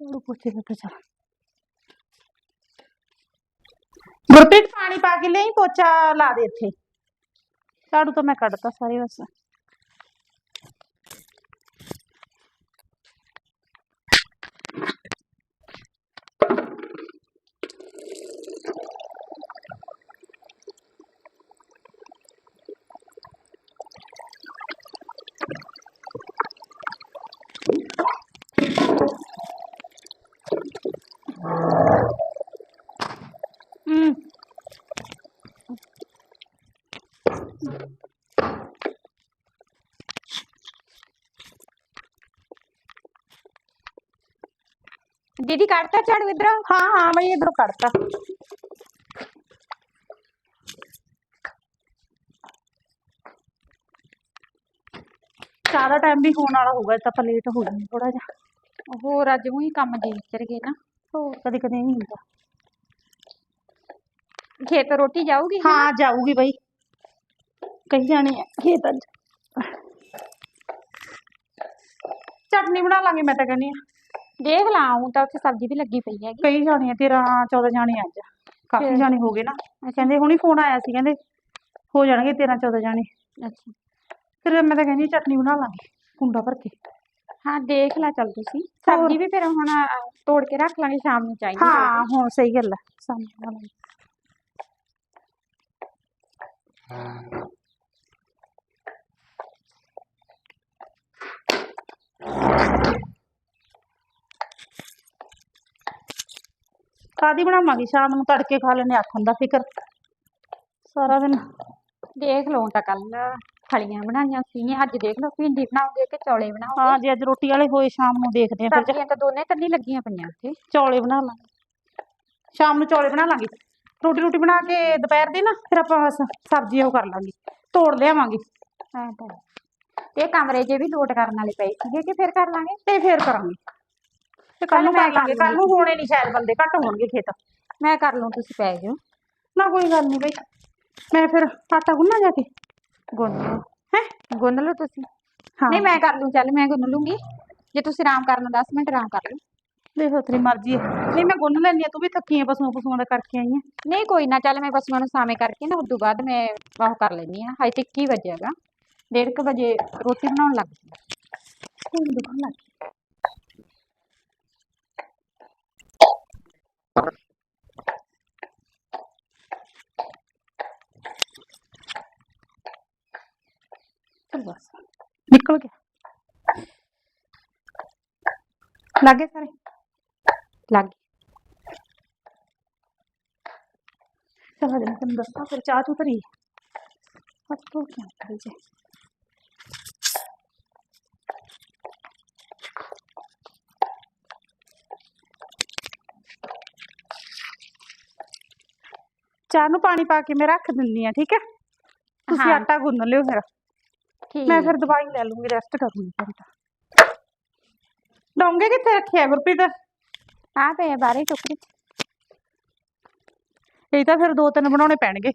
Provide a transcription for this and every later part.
ਝਾੜੂ ਪੋਚੇ ਦਾ ਤਾਂ ਚੱਲ ਗੁਰਪ੍ਰੀਤ ਪਾਣੀ ਪਾ ਕੇ ਲਈ ਪੋਚਾ ਲਾ ਦੇ ਇੱਥੇ ਝਾੜੂ ਤਾਂ ਮੈਂ ਕੱਢਤਾ ਸਾਰੇ ਬਸ ਦੀਦੀ ਕੱਢਤਾ ਝਾੜੂ ਇਧਰ ਹਾਂ ਹਾਂ ਮੈਂ ਇਧਰੋਂ ਕੱਢਤਾ ਸਾਰਾ ਟਾਈਮ ਵੀ ਹੋਣ ਵਾਲਾ ਹੋਊਗਾ ਤਾਂ ਆਪਾਂ ਲੇਟ ਹੋ ਜਾਣਾ ਥੋੜਾ ਜਿਹਾ ਹੋਰ ਅੱਜ ਉਹੀ ਕੰਮ ਜੀ ਚੜ ਗਏ ਨਾ ਹੋਰ ਕਦੇ ਕਦੇ ਨਹੀਂ ਹੁੰਦਾ ਖੇਤ ਰੋਟੀ ਜਾਊਗੀ ਹਾਂ ਜਾਊਗੀ ਬਈ ਕਹੀ ਜਾਣੀ ਆ ਖੇਤ ਅੱਜ ਚਟਨੀ ਬਣਾ ਲਾਂਗੇ ਮੈਂ ਤਾਂ ਕਹਿੰਦੀ ਆ ਦੇਖ ਲਾ ਆਊਂ ਤਾਂ ਉੱਥੇ ਸਬਜ਼ੀ ਵੀ ਲੱਗੀ ਪਈ ਹੈਗੀ ਕਈ ਜਾਣੇ ਆ 13 14 ਜਾਣੇ ਅੱਜ ਕਾਫੀ ਫਿਰ? ਜਾਣੇ ਹੋ ਗਏ ਨਾ ਕਹਿੰਦੇ ਹੁਣੀ ਫੋਨ ਆਇਆ ਸੀ ਕਹਿੰਦੇ ਹੋ ਜਾਣਗੇ 13 14 ਜਾਣੇ ਅੱਛਾ ਫਿਰ ਮੈਂ ਤਾਂ ਕਹਿੰਦੀ ਹਾਂ ਚਟਨੀ ਬਣਾ ਲਾਂਗੇ ਕੁੰਡਾ ਭਰ ਕੇ ਹਾਂ ਦੇਖ ਲਾ ਚੱਲ ਤੁਸੀਂ ਸਬਜ਼ੀ ਵੀ ਫਿਰ ਹੁਣ ਅਹ, ਤੋੜ ਕੇ ਰੱਖ ਲਾਂਗੇ ਸ਼ਾਮ ਨੂੰ ਚਾਹੀਦੀ ਹਾਂ ਹੁਣ ਸਹੀ ਗੱਲ ਹੈ ਸਾਹਮਣੇ ਕਾਦੀ ਬਣਾਵਾਂਗੀ? ਸ਼ਾਮ ਨੂੰ ਤੜਕੇ ਖਾ ਲੈਣੇ ਆਖਣ ਦਾ ਫਿਕਰ। ਸਾਰਾ ਦਿਨ। ਦੇਖ ਲਓ ਤਾਂ ਕੱਲ ਫਲੀਆਂ ਬਣਾਈਆਂ ਸੀ ਅੱਜ ਦੇਖ ਲਓ ਭਿੰਡੀ ਬਣਾਓਗੇ ਕਿ ਚੌਲੇ ਬਣਾਓਗੇ ਹਾਂ ਜੇ ਅੱਜ ਰੋਟੀ ਵਾਲੇ ਹੋਏ ਸ਼ਾਮ ਨੂੰ ਦੇਖਦੇ ਆ ਫਿਰ ਸਬਜ਼ੀਆਂ ਤਾਂ ਦੋਨੇ ਤੰਨੀ ਲੱਗੀਆਂ ਪਈਆਂ ਉੱਥੇ। ਚੌਲੇ ਬਣਾ ਲਾਂਗੇ। ਸ਼ਾਮ ਨੂੰ ਚੌਲੇ ਬਣਾ ਲਾਂਗੇ। ਰੋਟੀ ਰੋਟੀ ਬਣਾ ਕੇ ਦੁਪਹਿਰ ਦੀ ਨਾ ਫਿਰ ਆਪਾਂ ਸਬਜ਼ੀ ਉਹ ਕਰ ਲਾਂਗੇ ਤੋੜ ਲਿਆਵਾਂਗੇ। ਹਾਂ ਤਾਂ। ਤੇ ਕਮਰੇ ਜੇ ਵੀ ਲੋਟ ਕਰਨ ਵਾਲੇ ਪਏ ਸੀਗੇ ਕਿ ਫਿਰ ਕਰ ਲਾਂਗੇ? ਤੇ ਫੇਰ ਕਰਾਂਗੇ। ਤੇ ਕੱਲ ਨੂੰ ਮੈਂ ਲਾਂਗੇ ਕੱਲ ਨੂੰ ਹੋਣੇ ਨਹੀਂ ਸ਼ਾਇਦ ਬੰਦੇ ਘੱਟ ਹੋਣਗੇ ਖੇਤ। ਮੈਂ ਕਰ ਲੂੰ ਤੁਸੀਂ ਪੈ ਜਾਓ। ਨਾ ਕੋਈ ਗੱਲ ਨਹੀਂ ਬਈ। ਮੈਂ ਫਿਰ ਆਟਾ ਗੁੰਨਾ ਜਾ ਕੇ? ਗੁੰਨ ਲਓ। ਹੈ? ਗੁੰਨ ਲਓ ਤੁਸੀਂ। ਹਾਂ। ਨਹੀਂ ਮੈਂ ਕਰ ਲੂੰ ਚੱਲ ਮੈਂ ਗੁੰਨ ਲੂੰਗੀ। ਜੇ ਤੁਸੀਂ ਆਰਾਮ ਕਰਨਾ 10 ਮਿੰਟ ਆਰਾਮ ਕਰ ਲਓ। ਦੇਖੋ ਤੇਰੀ ਮਰਜ਼ੀ ਹੈ ਨਹੀਂ ਮੈਂ ਗੁੰਨ ਲੈਂਦੀ ਆ ਤੂੰ ਵੀ ਥੱਕੀ ਆ ਪਸ਼ੂਆਂ ਪਸ਼ੂਆਂ ਦਾ ਕਰਕੇ ਆਈ ਆ। ਨਹੀਂ ਕੋਈ ਨਾ ਚੱਲ ਮੈਂ ਪਸ਼ੂਆਂ ਨੂੰ ਸਾਵੇਂ ਕਰਕੇ ਨਾ ਉਦੋਂ ਬਾਅਦ ਮੈਂ ਉਹ ਕਰ ਲੈਂਦੀ ਹਾਂ। ਹਾਈ ਤੱਕ ਕੀ ਵਜੇਗਾ ਡੇਢ ਕੁ ਵਜੇ ਰੋਟੀ ਬਣਾਉਣ ਲੱਗ ਜਾਂਦੀ ਹੁਣ ਦੁਕਾਨ ਲੱਗ निकल गया लागे सारे? लागे। चलो दिन तुम दस्ता फिर चाह तो नहीं अब तो क्या करें ਚਾਹ ਨੂੰ ਪਾਣੀ ਪਾ ਕੇ ਮੈਂ ਰੱਖ ਦਿੰਦੀ ਆ ਠੀਕ ਹੈ ਤੁਸੀਂ ਹਾਂ। ਆਟਾ ਗੁੰਨ ਲਿਓ ਫਿਰ ਠੀਕ ਮੈਂ ਫਿਰ ਦਵਾਈ ਲੈ ਲੂੰਗੀ ਰੈਸਟ ਕਰੂੰਗੀ ਫਿਰ ਤਾਂ ਡੋਂਗੇ ਕਿੱਥੇ ਰੱਖਿਆ ਗੁਰਪ੍ਰੀਤ ਆ ਪਏ ਆ ਬਾਹਰੇ ਟੋਕਰੀ 'ਚ। ਇਹ ਤਾਂ ਫਿਰ ਦੋ ਤਿੰਨ ਬਣਾਉਣੇ ਪੈਣਗੇ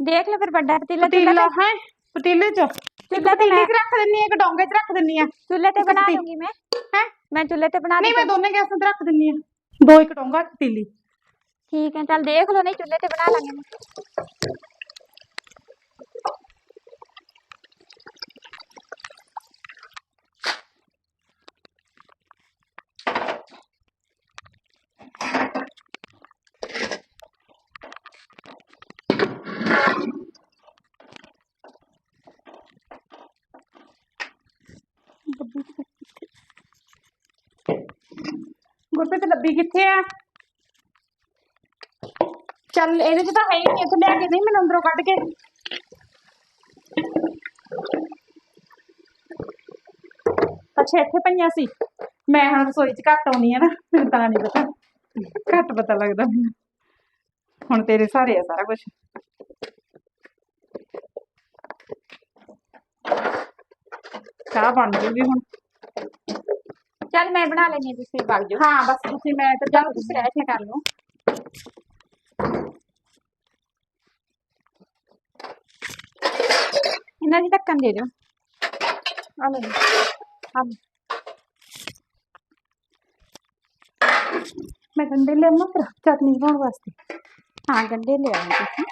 ਦੇਖ ਲੈ ਫਿਰ ਵੱਡਾ ਪਤੀਲਾ ਪਤੀਲਾ ਚੁੱਲ੍ਹਾ ਹੈ ਪਤੀਲੇ ਚ ਇੱਕ ਚੁੱਲ੍ਹੇ ਤੇ ਪਤੀਲੇ ਮੈਂ ਚ ਰੱਖ ਦਿੰਨੀ ਆ ਇੱਕ ਡੋਂਗੇ ਚ ਰੱਖ ਦਿੰਨੀ ਆ ਚੁੱਲ੍ਹੇ ਤੇ ਇੱਕ ਬਣਾ ਪਤੀ- ਲੂੰਗੀ ਮੈਂ ਹੈ ਮੈਂ ਚੁੱਲ੍ਹੇ ਤੇ ਬਣਾ ਨਹੀਂ ਲੂੰਗੀ ਮੈਂ ਦੋਨੇ ਗੈਸਾਂ ਤੇ ਰੱਖ ਦਿੰਨੀ ਆ ਦੋ ਇੱਕ ਡੋਂਗਾ ਇੱਕ ਪਤੀਲੀ ਠੀਕ ਹੈ, ਚੱਲ ਦੇਖ ਲਓ, ਨਹੀਂ ਚੁੱਲ੍ਹੇ ਤੇ ਬਣਾ ਲਾਂਗੇ। ਮੈਂ ਗੁਰਪ੍ਰੀਤ ਡੱਬੀ ਕਿੱਥੇ ਆ? ਚੱਲ ਇਹਦੇ ਚ ਤਾਂ ਹੈ ਹੀ ਨਹੀਂ ਇੱਥੇ ਲਿਆ ਕੇ ਨਹੀਂ ਮੈਨੂੰ ਅੰਦਰੋਂ ਕੱਢ ਕੇ। ਅੱਛਾ ਇੱਥੇ ਪਈਆਂ ਸੀ। ਮੈਂ ਹੁਣ ਰਸੋਈ ਚ ਘੱਟ ਆਉਣੀ ਆ ਨਾ ਮੈਨੂੰ ਤਾਂ ਨਹੀਂ ਪਤਾ। ਘੱਟ ਪਤਾ ਲੱਗਦਾ ਮੈਨੂੰ। ਹੁਣ ਤੇਰੇ ਸਾਰੇ ਆ ਸਾਰਾ ਕੁਝ ਚਾਹ ਬਣ ਜੂਗੀ ਹੁਣ। ਚੱਲ ਮੈਂ ਬਣਾ ਹਾਂ ਤੁਸੀਂ ਵਗ ਜਾਓ। ਹਾਂ ਬਸ ਤੁਸੀਂ ਮੈਂ ਤੇ ਜਾਓ ਤੁਸੀਂ ਰਹਿ ਕੇ ਕਰ ਲਓ। ਇਹਨਾਂ ਦੀ ਢੱਕਣ ਦੇ ਦਿਓ ਆ ਲਓ ਆ ਮੈਂ ਗੰਡੇ ਲਿਆਵਾਂ ਫਿਰ ਚਟਨੀ ਬਣਾਉਣ ਵਾਸਤੇ ਹਾਂ ਗੰਡੇ ਲਿਆਵਾਂ ਤੁਸੀਂ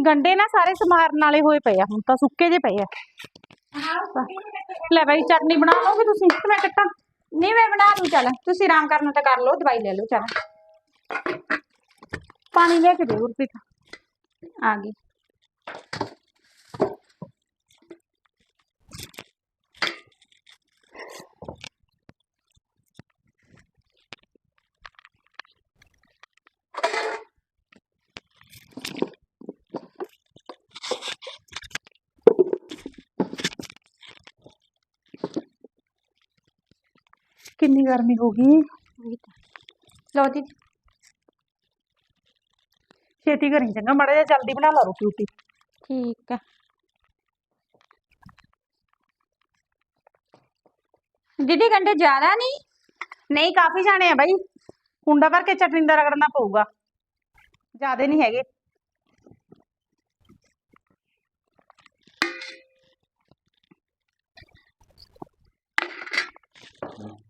ਗੰਡੇ ਨਾ ਸਾਰੇ ਸਮਾਰਨ ਵਾਲੇ ਹੋਏ ਪਏ ਆ ਹੁਣ ਤਾਂ ਸੁੱਕੇ ਜੇ ਪਏ ਆ। ਲੈ ਬਾਈ ਚਟਨੀ ਬਣਾ ਲਓਗੇ ਤੁਸੀਂ? ਤੇ ਮੈਂ ਕੱਟਾਂ ਨਹੀਂ ਮੈਂ ਬਣਾ ਲੂ ਚੱਲ। ਤੁਸੀਂ ਆਰਾਮ ਕਰਨਾ ਤਾਂ ਕਰ ਲਓ ਦਵਾਈ ਲੈ ਲਓ ਚੱਲ। ਪਾਣੀ ਲੈ ਕੇ ਦੇ ਗੁਰਪ੍ਰੀਤ ਆ ਗਈ। गर्मी होगी। तो। लो जी। छेती करी चंगा माड़ा जा जल्दी बना लो रोटी रोटी ठीक है दीदी घंटे ज़्यादा नहीं? नहीं काफ़ी जाने हैं भाई। कुंडा भर के चटनी का रगड़ना पड़ेगा ज़्यादा नहीं है Yeah.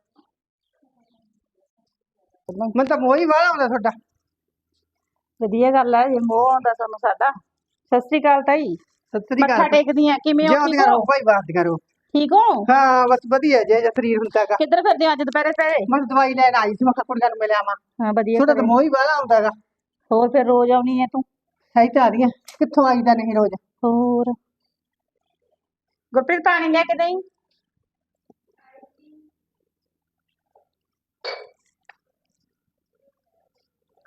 ਮੈਂ ਤਾਂ ਮੋਹ ਹੀ ਵਾਲਾ ਆਉਂਦਾ ਤੁਹਾਡਾ। ਵਧੀਆ ਗੱਲ ਹੈ ਜੇ ਮੋਹ ਆਉਂਦਾ ਤੁਹਾਨੂੰ ਸਾਡਾ। ਸਤਿ ਸ੍ਰੀ ਅਕਾਲ ਤਾਈ। ਸਤਿ ਸ੍ਰੀ ਮੱਥਾ ਅਕਾਲ ਟੇਕਦੀਆਂ ਕਿਵੇਂ ਹੋ ਠੀਕ ਰਹੋ ਹੋ? ਭਾਈ ਬਾਦੀਆਂ ਰਹੋ। ਠੀਕ ਹੋ? ਹਾਂ ਬਸ ਵਧੀਆ ਜੇ ਜੇ ਸਰੀਰ ਹੁੰਦਾਗਾ ਕਿੱਧਰ ਫਿਰਦੇ ਹੋ ਅੱਜ ਦੁਪਹਿਰੇ ਦੁਪਹਿਰੇ ਮੈਂ ਦਵਾਈ ਲੈਣ ਆਈ ਸੀ ਮੈਂ ਕਿਹਾ ਕੁੜੀਆਂ ਨੂੰ ਹਾਂ ਵਧੀਆ ਤੁਹਾਡਾ ਤਾਂ। ਮੋਹ ਹੀ ਵਾਲਾ ਆਉਂਦਾਗਾ ਹੋਰ ਫਿਰ ਰੋਜ਼ ਆਉਣੀ ਹੈ ਤੂੰ? ਸਹੀ ਤਾਂ ਆ ਰਹੀਆਂ ਕਿੱਥੋਂ ਆਈਦਾ ਨਹੀਂ ਰੋਜ਼? ਹੋਰ। ਗੁਰਪ੍ਰੀਤ ਪਾਣੀ ਲੈ ਕੇ ਦੇਈ?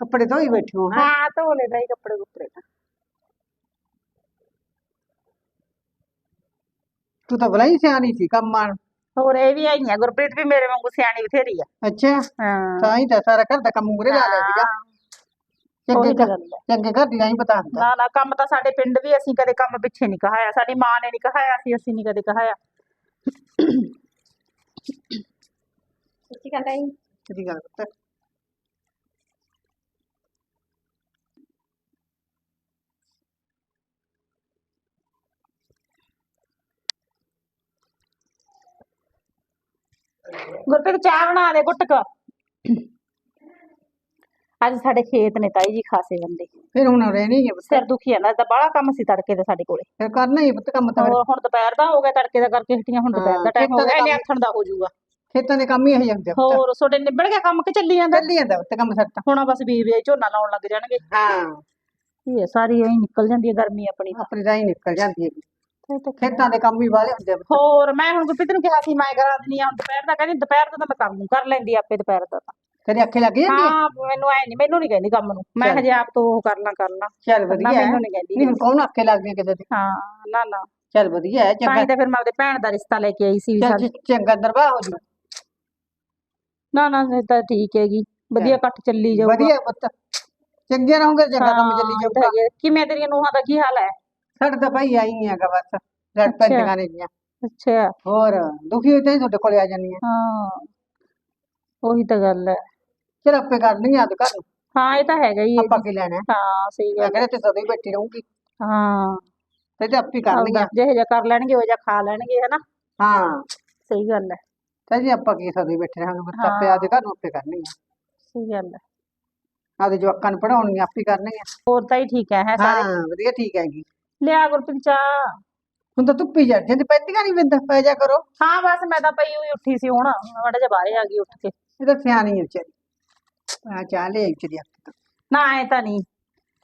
ਕੱਪੜੇ ਧੋਈ ਬੈਠੇ ਹੋ ਹੈਂ? ਹਾਂ ਧੋ ਲੈ ਬਾਈ ਕੱਪੜੇ ਕੁੱਪੜੇ ਤਾਂ ਤੂੰ ਤਾਂ ਬਲਾ ਹੀ ਸਿਆਣੀ ਸੀ ਕੰਮ ਆਣ ਹੋਰ ਇਹ ਵੀ ਆਈ ਹੈ ਗੁਰਪ੍ਰੀਤ ਵੀ ਮੇਰੇ ਵਾਂਗੂ ਸਿਆਣੀ ਬਥੇਰੀ ਆ ਅੱਛਾ ਹਾਂ ਤਾਂ ਹੀ ਤਾਂ ਸਾਰਾ ਘਰ ਦਾ ਕੰਮ ਮੂਰੇ ਲਾ ਲਿਆ ਸੀਗਾ ਚੰਗੇ ਉਹੀ ਤਾਂ ਘਰ ਗੱਲ ਹੈ ਚੰਗੇ ਘਰ ਦੀ ਨਹੀਂ ਪਤਾ ਹੁੰਦਾ ਨਾ ਨਾ ਕੰਮ ਤਾਂ ਸਾਡੇ ਪਿੰਡ ਵੀ ਅਸੀਂ ਕਦੇ ਕੰਮ ਪਿੱਛੇ ਨਹੀਂ ਕਹਾਇਆ ਸਾਡੀ ਮਾਂ ਨੇ ਨਹੀਂ ਕਹਾਇਆ ਸੀ ਅਸੀਂ ਨਹੀਂ ਕਦੇ ਕਹਾਇਆ ਸੱਚੀ ਗੱਲ ਹੈ ਸਹੀ ਗੱਲ ਪੁੱਤ ਗੁਰਪ੍ਰੀਤ ਚਾਹ ਬਣਾ ਦੇ ਗੁੱਟਕ ਅੱਜ ਸਾਡੇ ਖੇਤ ਨੇ ਤਾਈ ਜੀ ਖਾਸੇ ਬੰਦੇ। ਫਿਰ ਹੁਣ ਰਹਿਣੀ ਹੈ ਸਿਰ ਦੁਖੀ ਜਾਂਦਾ ਤਾਂ ਬਾਹਲਾ ਕੰਮ ਸੀ ਤੜਕੇ ਤੇ ਸਾਡੇ ਕੋਲੇ। ਫਿਰ ਕਰਨਾ ਹੀ ਪੁੱਤ ਕੰਮ ਤਾਂ। ਹੋਰ ਹੁਣ ਦੁਪਹਿਰ ਦਾ ਹੋ ਗਿਆ ਤੜਕੇ ਦਾ ਕਰਕੇ ਹਟੀਆਂ ਹੁਣ ਦੁਪਹਿਰ ਦਾ ਟਾਈਮ ਹੋ ਦੇ ਗਿਆ ਇਹਨੇ ਆਥਣ ਦਾ ਹੋ ਜਾਊਗਾ। ਖੇਤਾਂ ਦੇ ਕੰਮ ਹੀ ਇਹੀ ਪੁੱਤ। ਹੋਰ ਤੁਹਾਡੇ ਨਿਬੜ ਗਿਆ ਕੰਮ ਕਿ ਚੱਲੀ ਜਾਂਦਾ? ਚੱਲੀ ਜਾਂਦਾ ਪੁੱਤ ਕੰਮ ਸੱਤ ਹੁਣ ਬਸ ਬੀਜ ਬੀਜ ਝੋਨਾ ਲਾਉਣ ਲੱਗ ਜਾਣਗੇ। ਹਾਂ। ਇਹ ਸਾਰੀ ਐਂ ਨਿਕਲ ਜਾਂਦੀ ਹੈ ਗਰਮੀ ਆਪਣੀ ਤਾਂ। ਆਪਣੀ ਰਾਹੀਂ ਨਿਕਲ ਜਾਂਦੀ ਹੈ ਤਾਂ ਖੇਤਾਂ ਦੇ ਕੰਮ ਹੀ ਵਾਲੇ ਹੁੰਦੇ ਆ ਪੁੱਤ। ਹੋਰ ਮੈਂ ਹੁਣ ਗੁਰਪ੍ਰੀਤ ਨੂੰ ਕਿਹਾ ਸੀ ਮੈਂ ਕਰਾ ਦਿੰਦੀ ਆ ਦੁਪਹਿਰ ਦਾ ਕਹਿੰਦੀ ਦੁਪਹਿਰ ਦਾ ਤਾਂ ਮੈਂ ਕੰਮ ਕਰ ਲੈਂਦੀ ਆਪੇ ਦੁਪਹਿਰ ਦਾ ਤਾਂ। ਤੇਰੇ ਅੱਖੇ ਲੱਗ ਜਾਂਦੀ ਹੈ ਹਾਂ ਮੈਨੂੰ ਐ ਨਹੀਂ ਮੈਨੂੰ ਨਹੀਂ ਕਹਿੰਦੀ ਕੰਮ ਨੂੰ। ਮੈਂ ਚੱਲ। ਹਜੇ ਆਪ ਤੋਂ ਉਹ ਕਰ ਲਾਂ ਕਰ ਲਾਂ। ਚੱਲ ਨਾ ਵਧੀਆ ਹੈ। ਮੈਨੂੰ ਨਹੀਂ ਕਹਿੰਦੀ। ਨਹੀਂ ਹੁਣ ਕੌਣ ਅੱਖੇ ਲੱਗਦੀ ਕਿਤੇ ਦੀ? ਹਾਂ ਨਾ ਨਾ। ਚੱਲ ਵਧੀਆ ਹੈ ਤਾਂ ਚੰਗਾ ਹੀ ਤਾਂ ਫਿਰ ਮੈਂ ਆਪਦੇ ਭੈਣ ਦਾ ਰਿਸ਼ਤਾ ਲੈ ਕੇ ਆਈ ਸੀ ਵੀ ਚੱਲ ਸਾਡੀ- ਚੰਗਾ ਦਰਬਾਰ ਹੋ ਜੂ। ਨਾ ਨਾ ਇਹ ਤਾਂ ਠੀਕ ਹੈਗੀ। ਵਧੀਆ ਕੱਟ ਚੱਲੀ ਜਾਊਗਾ। ਵਧੀਆ ਪੁੱਤ। ਚੰਗੇ ਰਹੋਗੇ ਚੰਗਾ ਕੰਮ ਚੱਲੀ ਜਾਊਗਾ। ਕਿਵੇਂ ਤੇਰੀਆਂ ਨੂੰਹਾਂ ਦਾ ਕੀ ਹਾਲ ਹੈ? ਸਾਡੇ ਤਾਂ ਭਾਈ ਆਈ ਹੈਗਾ ਬਸ ਲੜ ਅੱਛਾ। ਪੈਂਦੀਆਂ ਨੇ ਗੀਆਂ ਅੱਛਾ ਹੋਰ ਦੁਖੀ ਹੋਈ ਤਾਂ ਹੀ ਤੁਹਾਡੇ ਕੋਲੇ ਆ ਜਾਂਦੀਆਂ ਹਾਂ ਉਹੀ ਤਾਂ ਗੱਲ ਹੈ ਚਲ ਆਪੇ ਕਰ ਲਈ ਆਦ ਘਰ ਨੂੰ ਹਾਂ ਇਹ ਤਾਂ ਹੈਗਾ ਹੀ ਹੈ ਆਪਾਂ ਜੀ। ਕੀ ਲੈਣਾ ਹੈ? ਹਾਂ ਸਹੀ ਮੈਂ ਗੱਲ ਕਹਿੰਦਾ ਤੇ ਸਦਾ ਹੀ ਬੈਠੀ ਰਹੂੰਗੀ ਹਾਂ ਤੇ ਤੇ ਆਪੇ ਕਰ ਲਈਆਂ ਜਿਹੇ ਜਿਹਾ ਕਰ ਲੈਣਗੇ ਉਹ ਜਿਹਾ ਖਾ ਲੈਣਗੇ ਹਨਾ ਹਾਂ ਸਹੀ ਗੱਲ ਹੈ ਤੇ ਜੀ ਆਪਾਂ ਕੀ ਸਦਾ ਹੀ ਬੈਠੇ ਰਹਾਂਗੇ ਬਸ ਆਪੇ ਹਾਂ। ਆਦੇ ਘਰ ਨੂੰ ਆਪੇ ਕਰਨੀ ਹੈ ਸਹੀ ਗੱਲ ਹੈ ਆਪਦੇ ਜਵਾਕਾਂ ਨੂੰ ਪੜਾਉਣਗੇ ਆਪੇ ਕਰਨਗੇ ਹੋਰ ਤਾਂ ਹੀ ਠੀਕ ਹੈ ਹੈ ਸਾਰੇ ਹਾਂ ਵਧੀਆ ਠੀਕ ਹੈਗੀ ਲਿਆ ਗੁਰਪ੍ਰੀਤ ਚਾਹ ਹੁਣ ਤਾਂ ਧੁੱਪੀ ਜਾਂਦੀ ਪੈਂਦੀਆਂ ਨਹੀਂ ਬਿੰਦ ਪੈ ਜਾ ਕਰੋ। ਹਾਂ ਬਸ ਮੈਂ ਤਾਂ ਪਈ ਹੋਈ ਉੱਠੀ ਸੀ ਹੁਣ ਮਾੜਾ ਜਿਹਾ ਬਾਹਰ ਆ ਗਈ ਉੱਠ ਕੇ। ਇਹ ਤਾਂ ਸਿਆਣੀ ਹੈ ਵਿਚਾਰੀ। ਆ ਚਾਹ ਲੈ ਆਈ ਤੇਰੀ ਹੱਥ ਤੋਂ। ਨਾ ਐ ਤਾਂ ਨਹੀਂ।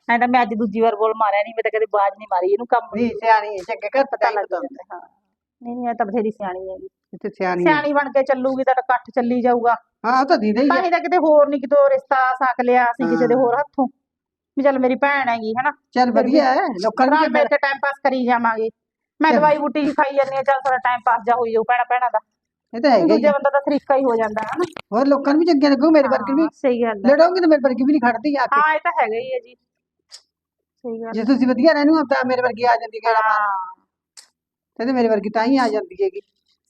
ਐ ਤਾਂ ਮੈਂ ਅੱਜ ਦੂਜੀ ਵਾਰ ਬੋਲ ਮਾਰਿਆ ਨਹੀਂ ਮੈਂ ਤਾਂ ਕਦੇ ਬਾਜ ਨਹੀਂ ਮਾਰੀ ਇਹਨੂੰ ਕੰਮ ਨਹੀਂ ਸਿਆਣੀ ਹੈ ਚੰਗੇ ਘਰ ਪਤਾ ਪਤਾ ਲੱਗ ਜਾਂਦਾ ਹਾਂ। ਨਹੀਂ ਨਹੀਂ ਇਹ ਤਾਂ ਬਥੇਰੀ ਸਿਆਣੀ ਹੈਗੀ ਇੱਥੇ ਸਿਆਣੀ ਹੈ ਸਿਆਣੀ ਬਣ ਕੇ ਚੱਲੂਗੀ ਤਾਂ ਇਕੱਠ ਚੱਲੀ ਜਾਊਗਾ। ਹਾਂ ਉਹ ਤਾਂ ਦੀਦਾ ਹੀ ਤਾਂ ਹੈ ਹੀ ਤਾਂ ਕਿਤੇ ਹੋਰ ਨਹੀਂ ਕਿਤੋਂ ਰਿਸ਼ਤਾ ਸਕ ਲਿਆ ਸੀ ਕਿਸੇ ਦੇ ਹੋਰ ਹੱਥੋਂ। ਵੀ ਚੱਲ ਮੇਰੀ ਭੈਣ ਹੈਗੀ ਹਨਾ? ਚੱਲ ਵਧੀਆ ਹੈ ਲੋਕਾਂ ਨੂੰ ਨਾਲ ਮੈਂ ਤੇ ਟਾਈਮ ਪਾਸ ਕਰੀ ਜਾਵਾਂਗੇ। ਮੈਂ। ਦਵਾਈ ਬੂਟੀ ਹੀ ਖਾਈ ਜਾਂਦੀ ਆ ਚੱਲ ਥੋੜਾ ਟਾਈਮ ਪਾਸ ਜਾ ਹੋਈ ਜਾਊ ਭੈਣਾ ਭੈਣਾ ਦਾ। ਇਹ ਤਾਂ ਹੈਗਾ ਹੀ ਦੂਜੇ ਹੈ। ਬੰਦਾ ਦਾ ਤਰੀਕਾ ਹੀ ਹੋ ਜਾਂਦਾ ਹਨਾ? ਹੋਰ ਲੋਕਾਂ ਨੂੰ ਵੀ ਚੰਗੇ ਲੱਗੂ ਮੇਰੇ ਵਰਗੀ ਵੀ। ਹਾਂ, ਸਹੀ ਗੱਲ ਹੈ। ਲੜੋਗੇ ਤਾਂ ਮੇਰੇ ਵਰਗੀ ਵੀ ਨਹੀਂ ਖੜਦੀ ਆ ਕੇ। ਹਾਂ ਇਹ ਤਾਂ ਹੈਗਾ ਹੀ ਹੈ ਜੀ। ਸਹੀ ਗੱਲ ਜੇ ਤੁਸੀਂ ਵਧੀਆ ਰਹਿਣੂ ਤਾਂ ਮੇਰੇ ਵਰਗੀ ਆ ਜਾਂਦੀ ਗਾਲਾਂ ਮਾਰ ਹਾਂ। ਤੇ ਮੇਰੇ ਵਰਗੀ ਤਾਂ ਹੀ ਆ ਜਾਂਦੀ ਹੈਗੀ।